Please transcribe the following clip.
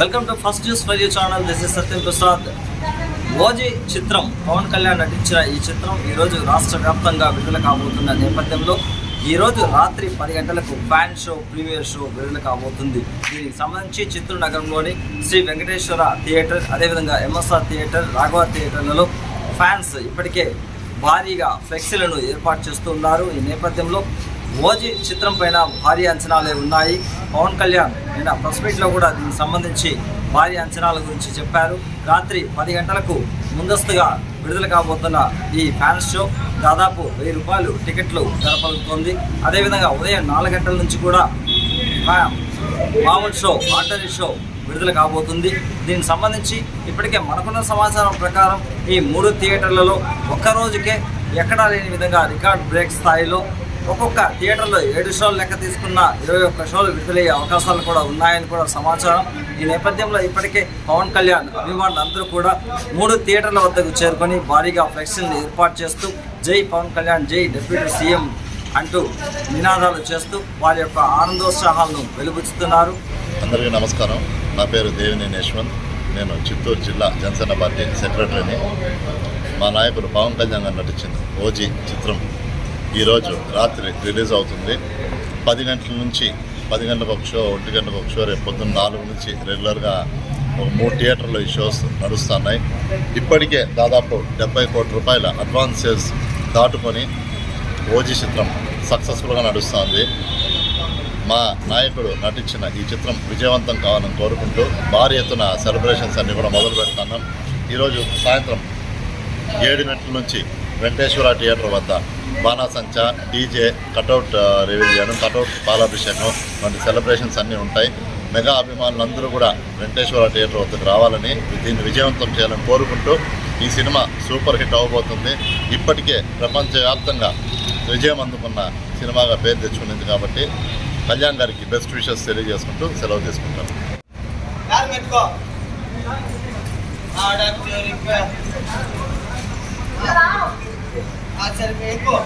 Welcome to first news మరియు channel. This is Satyam Prasad మోజీ చిత్రం పవన్ కళ్యాణ్ నటించిన ఈ చిత్రం ఈరోజు రాష్ట్ర వ్యాప్తంగా విడుదల కాబోతున్న నేపథ్యంలో ఈరోజు రాత్రి పది గంటలకు ఫ్యాన్ షో ప్రీమియర్ షో విడుదల కాబోతుంది. దీనికి సంబంధించి చిత్తూరు నగరంలోని శ్రీ వెంకటేశ్వర థియేటర్ అదేవిధంగా ఎంఎస్ఆర్ థియేటర్ రాఘవ థియేటర్లలో ఫ్యాన్స్ ఇప్పటికే భారీగా ఫ్లెక్సీలను ఏర్పాటు చేస్తున్నారు ఈ నేపథ్యంలో మోజీ చిత్రం పైన భారీ అంచనాలే ఉన్నాయి. పవన్ కళ్యాణ్ నిన్న ప్రెస్ మీట్లో కూడా దీనికి సంబంధించి భారీ అంచనాల గురించి చెప్పారు. రాత్రి పది గంటలకు ముందస్తుగా విడుదల కాబోతున్న ఈ ఫ్యాన్స్ షో దాదాపు వెయ్యి రూపాయలు టికెట్లు జరపలుతోంది అదేవిధంగా ఉదయం నాలుగు గంటల నుంచి కూడా మా- మామూలు షో ఆర్డరీ షో విడుదల కాబోతుంది. దీనికి సంబంధించి ఇప్పటికే మనకున్న సమాచారం ప్రకారం ఈ మూడు థియేటర్లలో ఒక్క రోజుకే ఎక్కడా లేని విధంగా రికార్డ్ బ్రేక్ స్థాయిలో ఒక్కొక్క థియేటర్లో ఏడు షోలు లెక్క తీసుకున్న ఇరవై ఒక్క షోలు విడుదలయ్యే అవకాశాలు కూడా ఉన్నాయని కూడా సమాచారం. ఈ నేపథ్యంలో ఇప్పటికే పవన్ కళ్యాణ్ అభిమానులు అందరూ కూడా మూడు థియేటర్ల వద్దకు చేరుకొని భారీగా ఫ్లెక్సీలను ఏర్పాటు చేస్తూ జై పవన్ కళ్యాణ్ జై డిప్యూటీ సీఎం అంటూ నినాదాలు చేస్తూ వారి యొక్క ఆనందోత్సాహాలను వెలుగుచుతున్నారు అందరికీ నమస్కారం. నా పేరు దేవిని యశ్వంత్. నేను చిత్తూరు జిల్లా జనసేన పార్టీ సెక్రటరీని. మా నాయకుడు పవన్ కళ్యాణ్ గారు నటించింది ఓజీ చిత్రం ఈరోజు రాత్రి రిలీజ్ అవుతుంది. పది గంటల నుంచి పది గంటలకు ఒక షో ఒంటి గంటలకు ఒక షో రేపు పొద్దున్న నాలుగు నుంచి రెగ్యులర్గా ఒక మూడు థియేటర్లో ఈ షోస్ నడుస్తున్నాయి. ఇప్పటికే దాదాపు డెబ్బై కోట్ల రూపాయల అడ్వాన్సెస్ దాటుకొని ఓజీ చిత్రం సక్సెస్ఫుల్గా నడుస్తుంది. మా నాయకుడు నటించిన ఈ చిత్రం విజయవంతం కావాలని కోరుకుంటూ భారీ ఎత్తున సెలబ్రేషన్స్ అన్నీ కూడా మొదలు పెడుతున్నాం ఈరోజు సాయంత్రం ఏడు గంటల నుంచి వెంకటేశ్వర థియేటర్ వద్ద బాణాసంచా డీజే కటౌట్ రివీల్ చేయడం కటౌట్ పాలాభిషేకం వంటి సెలబ్రేషన్స్ అన్నీ ఉంటాయి. మెగా అభిమానులందరూ కూడా వెంకటేశ్వర థియేటర్ వద్దకు రావాలని దీన్ని విజయవంతం చేయాలని కోరుకుంటూ ఈ సినిమా సూపర్ హిట్ అవ్వబోతుంది ఇప్పటికే ప్రపంచవ్యాప్తంగా విజయం అందుకున్న సినిమాగా పేరు తెచ్చుకునింది కాబట్టి కళ్యాణ్ గారికి బెస్ట్ విషెస్ తెలియజేసుకుంటూ సెలవు తీసుకుంటాను. ఆడ సరిపోయి ఎక్కువ.